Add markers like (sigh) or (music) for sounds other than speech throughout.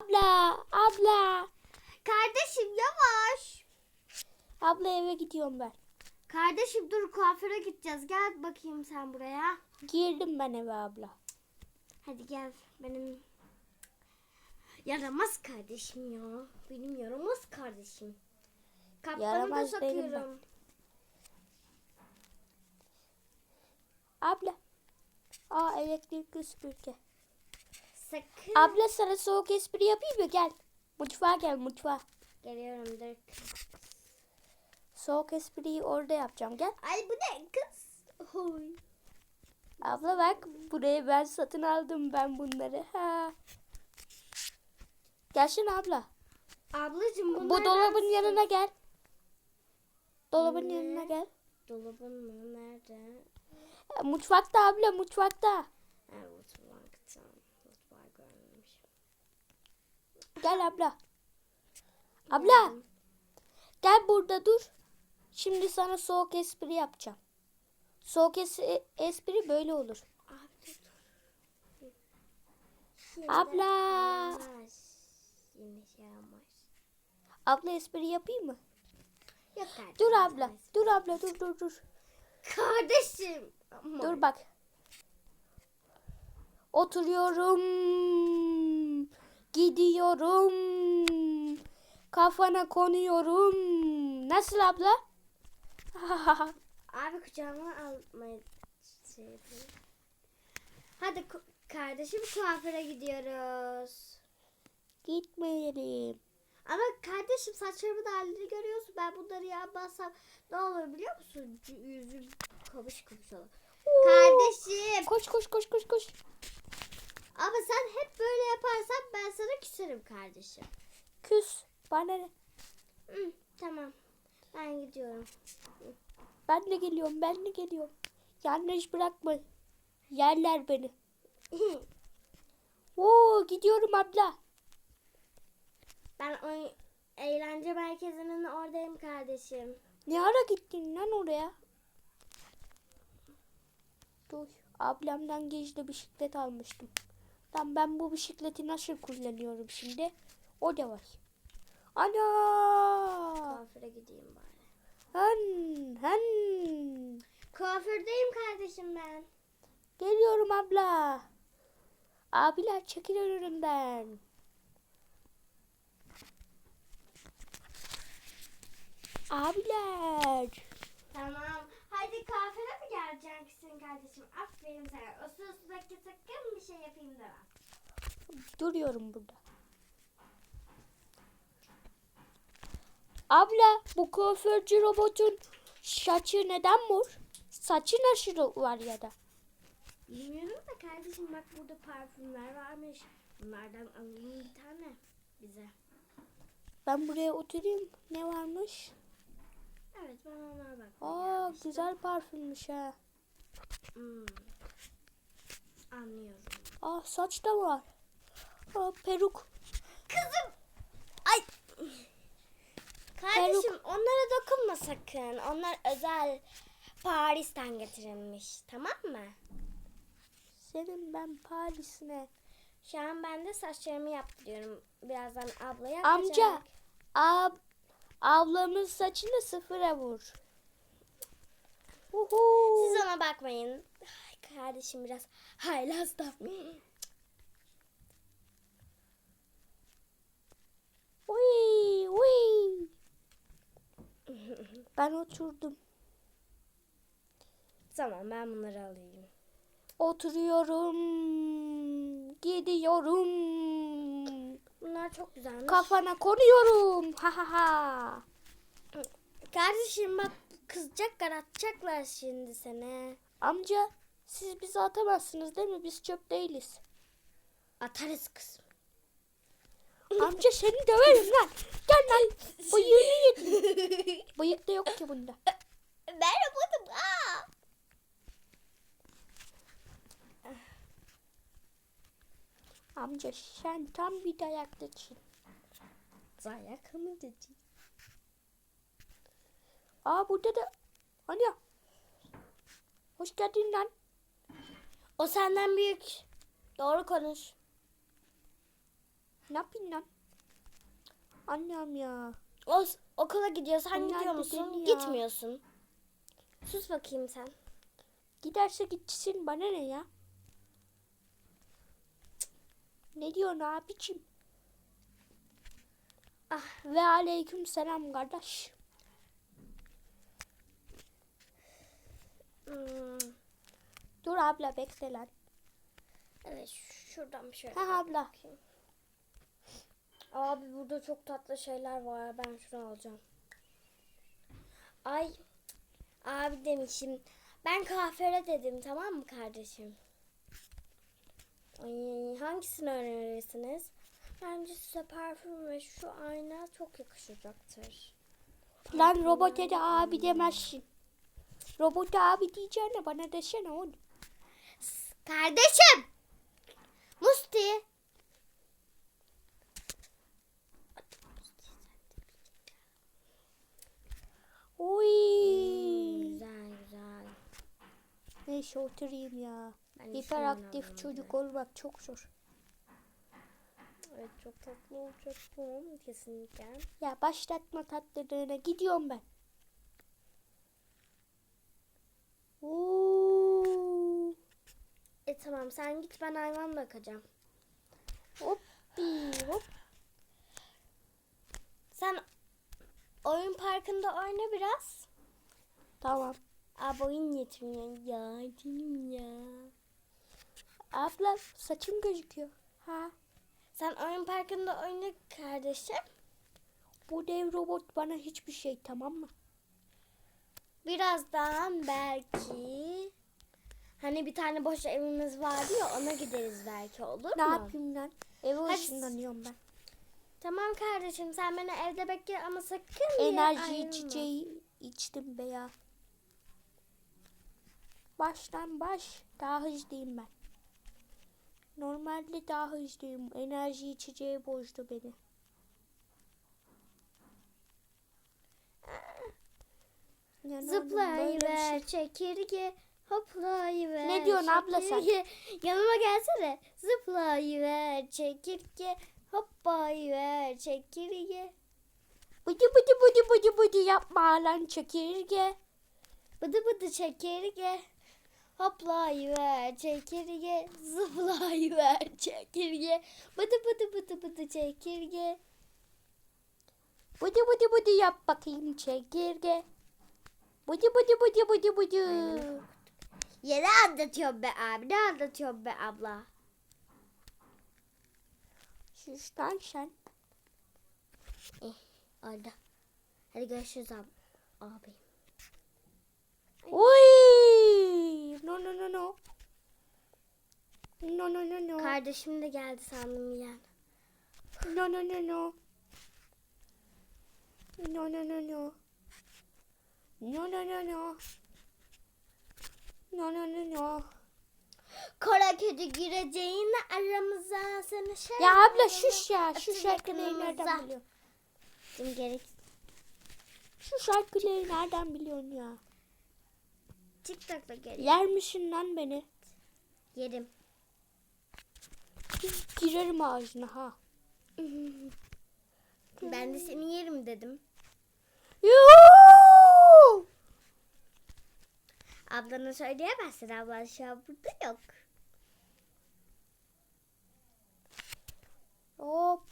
Abla, abla. Kardeşim yavaş. Abla eve gidiyorum ben. Kardeşim dur kuaföre gideceğiz. Gel bakayım sen buraya. Girdim ben eve abla. Hadi gel benim yaramaz kardeşim ya. Benim yaramaz kardeşim. Yaramaz da değilim ben. takıyorum. Abla. Aa elektrikli süpürge. Sakın. Abla sana soğuk espri yapayım mı? Gel. Mutfağa gel mutfağa. Geliyorum dur. Soğuk espriyi orada yapacağım. Gel. Ay bu ne kız? Oy. Abla bak buraya ben satın aldım ben bunları. Ha. Gelsene abla. Ablacığım bunlar Bu dolabın nasıl? yanına gel. Dolabın Ne? yanına gel. Dolabın mı? Nerede? E, Mutfakta abla mutfakta. Evet mutfakta. Gel abla. Abla gel burada dur. Şimdi sana soğuk espri yapacağım. Soğuk es- espri böyle olur. Abla. Abla espri yapayım mı? Yok kardeşim. Dur abla. Dur abla dur dur dur. Kardeşim. Aman. Dur bak. Oturuyorum. Gidiyorum. Kafana konuyorum. Nasıl abla? (laughs) Abi kucağıma almayı şey yapayım. Hadi kardeşim kuaföre gidiyoruz. Gitmeyelim. Ama kardeşim saçlarımın halini görüyorsun. Ben bunları yapmazsam ne olur biliyor musun? Yüzüm kamış kamış olur. Kardeşim. Koş koş koş koş koş. Ama sen hep böyle sana küserim kardeşim. Küs. Bana ne? Hı, tamam. Ben gidiyorum. Ben de geliyorum ben de geliyorum. Yanlış bırakma. Yerler beni. (laughs) Oo gidiyorum abla. ben o eğlence merkezinin oradayım kardeşim. Ne ara gittin lan oraya? Dur. Ablamdan gizli bisiklet almıştım. Tam ben bu bisikleti nasıl kullanıyorum şimdi? O da var. Ana! Kuaföre gideyim bari. Hen, hen. Kuafördeyim kardeşim ben. Geliyorum abla. Abiler çekil önümden. Abiler. Tamam. Hadi kuaföre mi geleceksin kardeşim? Aferin sana. O sırasındaki sakın bir şey yapayım demem. Duruyorum burada. Abla bu kuaförcü robotun saçı neden mor? Saçı nasıl var ya da? Bilmiyorum da kardeşim bak burada parfümler varmış. Bunlardan alalım bir tane bize. Ben buraya oturayım. Ne varmış? Evet ben ona bak. Aa güzel parfümmüş ha. Hmm. Anlıyorum. Aa saç da var. Aa peruk. Kızım. Ay. Kardeşim onlara dokunma sakın. Onlar özel Paris'ten getirilmiş. Tamam mı? Senin ben Paris'ine. Şu an ben de saçlarımı yaptırıyorum. Birazdan abla yapacak. Amca. Ab ablamın saçını sıfıra vur. Uhu. Siz ona bakmayın. Ay, kardeşim biraz haylaz da. Uy, uy. Ben oturdum. tamam ben bunları alayım. Oturuyorum. Gidiyorum. Bunlar çok güzelmiş. Kafana konuyorum. Ha ha ha. Kardeşim bak kızacaklar atacaklar şimdi seni. Amca siz bizi atamazsınız değil mi? Biz çöp değiliz. Atarız kızım. (laughs) Amca seni döverim lan. Gel lan. Bıyığını yedin. (laughs) Bıyık da yok ki bunda. Ben yapmadım. Aa! Amca sen tam bir dayaklıksın. Dayak mı dedi? Aa burada da. Hani ya. Hoş geldin lan. O senden büyük. Doğru konuş. Ne yapayım lan? Annem ya. O, okula gidiyor da musun? deli ya. Gitmiyorsun. Sus bakayım sen. Giderse gitsin bana ne ya? Ne diyorsun abicim? Ah ve aleyküm selam kardeş. Hmm, Dur abla bekle lan. evet şuradan bir şöyle. Ha abla. bakayım. Abi burada çok tatlı şeyler var. Ben şunu alacağım. Ay. Abi demişim. Ben kahvere dedim tamam mı kardeşim? Ay, hangisini önerirsiniz? Bence size parfüm ve şu ayna çok yakışacaktır. Lan robota da abi demezsin. Robota abi diyeceğine bana desene oğlum. Kardeşim. Musti. Oy. Güzel güzel. Neyse oturayım ya. Ben Hiperaktif çocuk bir. olmak çok zor. Evet çok tatlı olacak bu kesinlikle. Ya başlatma tatlılığına gidiyorum ben. Oo. E tamam sen git ben hayvan bakacağım. Hop hop. Sen oyun parkında oyna biraz. Tamam. Abi oyun yetmiyor ya canım ya. Abla saçım gözüküyor. Ha. Sen oyun parkında oyna kardeşim. Bu dev robot bana hiçbir şey tamam mı? Birazdan belki hani bir tane boş evimiz vardı ya ona gideriz belki olur Ne mu? yapayım lan? Eve Hadi. ışınlanıyorum ben. Tamam kardeşim sen beni evde bekle ama sakın Enerji ayrılma. içeceği içtim be ya. Baştan baş. Daha hızlıyım ben. Normalde daha hızlıyım. Enerji içeceği bozdu beni. Yani Zıplayıver şey- çekirge hoplayıver Ne diyorsun abla sen? çekirge. Yanıma gelsene zıplayıver çekirge hoplayıver çekirge Bıdı bıdı bıdı bıdı bıdı yapma lan çekirge. Bıdı bıdı çekirge hoplayıver çekirge zıplayıver (laughs) çekirge bıdı bıdı bıdı bıdı çekirge Bıdı bıdı bıdı yap bakayım çekirge. Bıdı bıdı bıdı bıdı bıdı. Yine anlatıyorum be abi ne anlatıyorum be abla lan sen. Orada hadi görüşürüz abi, abi. Uy! No no no no. No no no no. Kardeşim de geldi sandım yani. No no no no. No no no no. No no no no. No no no no. Kara kedi gireceğine aramıza seni şey Ya abla şuş ya. Şu yakınımıza. nereden biliyorsun? Şimdi gerek Şu şarkıları nereden biliyorsun ya? TikTok'ta gerek. Yer misin lan beni? Yerim. Girerim ağzına ha. (laughs) ben de seni yerim dedim. Yuuu! Ablana söyleyemezsin. Ablan şu an burada yok. Hop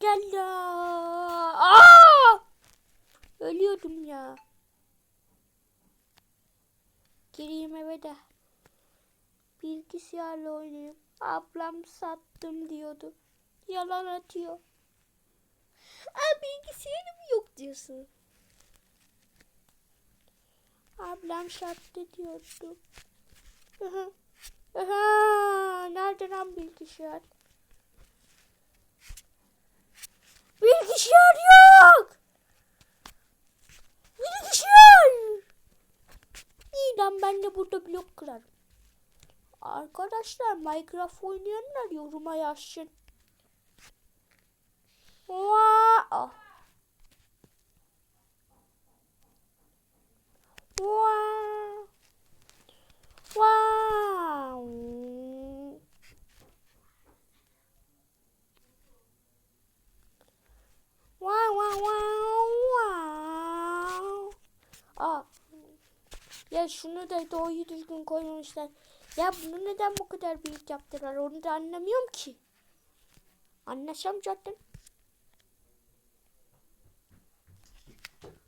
gel ya. Aa! Ölüyordum ya. Gireyim eve de. Bilgisayarla oynayayım. Ablam sattım diyordu. Yalan atıyor. Aa bilgisayarım yok diyorsun. Ablam sattı diyordu. Aha. Aha. Nerede lan bilgisayar? Bilgisayar yok. Bilgisayar. Lan ben de burada blok kırarım. Arkadaşlar Minecraft oynayanlar yoruma yazsın. Wow. Wow. Ya şunu da doğru düzgün koymamışlar. Ya bunu neden bu kadar büyük yaptılar onu da anlamıyorum ki. Anlaşam zaten.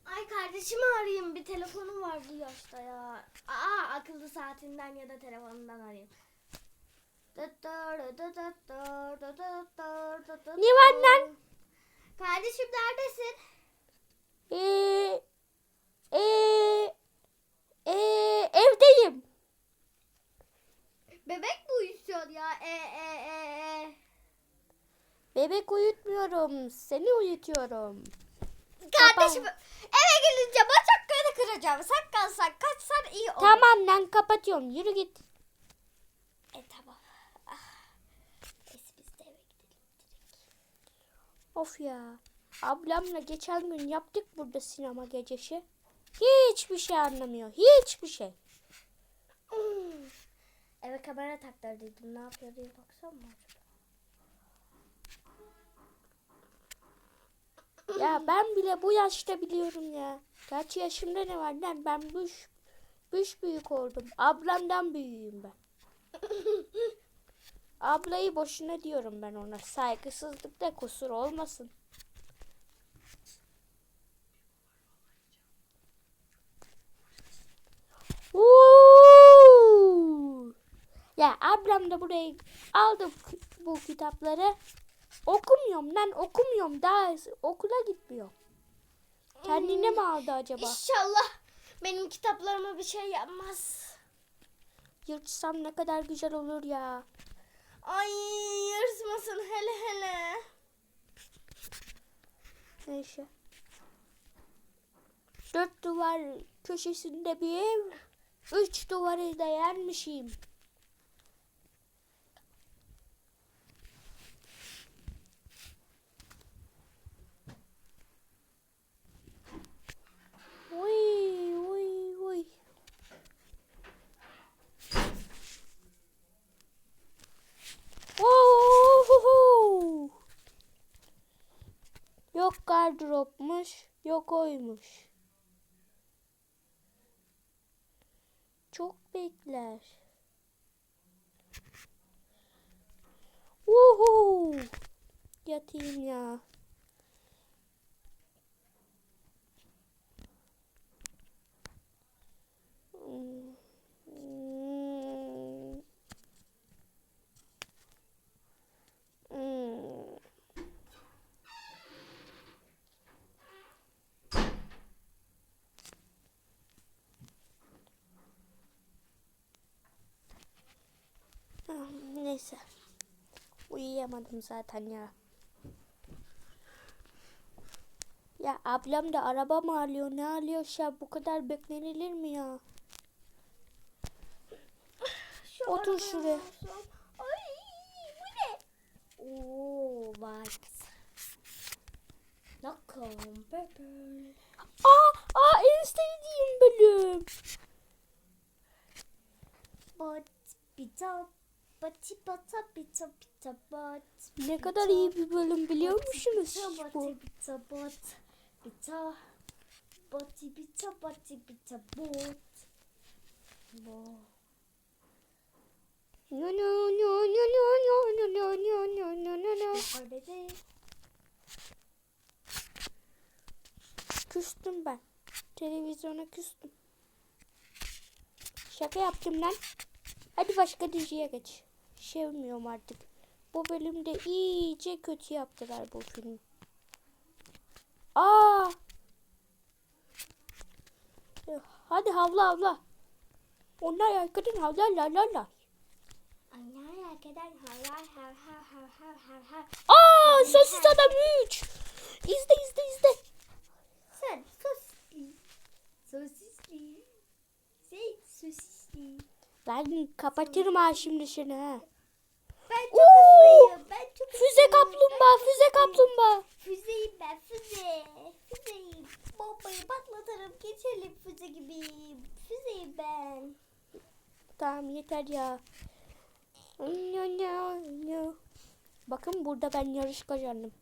Ay kardeşimi arayayım. Bir telefonum var bu yaşta ya. Aa akıllı saatinden ya da telefonundan arayayım. Ne var lan? Kardeşim neredesin? Ee, ee, ee, evdeyim. Bebek mi uyutuyor ya? E e e e. Bebek uyutmuyorum. Seni uyutuyorum. Kardeşim eve gelince bacaklarını kıracağım. Sen kalsan kaçsan iyi olur. Tamam lan kapatıyorum. Yürü git. E tamam. Ah. Neyse biz de eve gidelim. Of ya. Ablamla geçen gün yaptık burada sinema gecesi. Hiçbir şey anlamıyor. Hiçbir şey. Eve kamera taktırdıydım. Ne yapıyor diye baksam mı acaba? Ya ben bile bu yaşta biliyorum ya. Kaç yaşımda ne var lan? Ben büş, büş büyük oldum. Ablamdan büyüğüm ben. (laughs) Ablayı boşuna diyorum ben ona. Saygısızlıkta kusur olmasın. Uuu! Ya ablam da buraya aldı bu kitapları. Okumuyorum lan okumuyorum. Daha okula gitmiyor. Kendine mi aldı acaba? İnşallah benim kitaplarıma bir şey yapmaz. Yırtsam ne kadar güzel olur ya. Ay yırtmasın hele hele. Neyse. Dört duvar köşesinde bir ev. Üç duvarı da yermişim. Uy uy uy. Ohoho! Yok gardıropmuş, yok oymuş. Çok bekler. Uhu! Yatayım ya. Neyse. Uyuyamadım zaten ya. Ya ablam da araba mı alıyor ne alıyor ya bu kadar beklenilir mi ya? Şu Otur şuraya. Ay bu ne? Oo white. Nakam purple. Aa, aa en sevdiğim bölüm. Bot bita Ne kadar iyi bir bölüm biliyor musunuz bu? bati bita bot. Bita bati bita bati bita bot. Bo. No no no no no no no no no no no no. Harbede. Küstüm ben. Televizyona küstüm. Şaka yaptım lan. Hadi başka diziye geç sevmiyorum artık. Bu bölümde iyice kötü yaptılar bu filmi. Aa! Hadi havla havla. Onlar arkadan havlarlar lar lar. Onlar arkadan. Aa! Sosis adam 3. İzle izle izle. Sen sosisli. Sosisli. Sen sosisli. Ben kapatırım ha şimdi seni ha. Ben çok Oo! hızlıyım. Ben çok Füze hızlıyım. kaplumbağa, füze kaplumbağa. Füzeyim ben füze. Füzeyim. Bombayı patlatırım. Geçelim füze gibi. Füzeyim ben. Tamam yeter ya. No, no, no. Bakın burada ben yarış kazandım.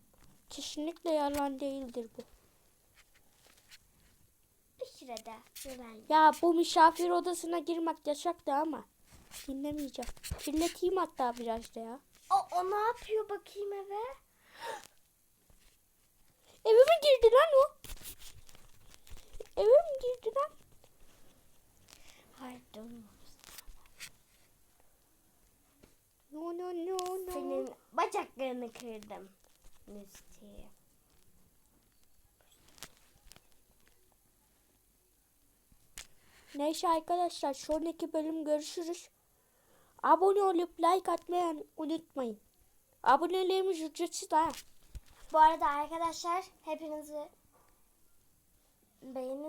Kesinlikle yalan değildir bu. Sürede. Ya bu misafir odasına girmek yasaktı ama. Dinlemeyeceğim. Kirleteyim hatta biraz da ya. O, o ne yapıyor bakayım eve? (gasps) Evime girdi lan o. Eve mi girdi lan? Durma. No no no no. Senin bacaklarını kırdım. Misty. Neyse arkadaşlar sonraki bölüm görüşürüz. Abone olup like atmayı unutmayın. Abonelerimiz ücretsiz ha. Bu arada arkadaşlar hepinizi beğenin.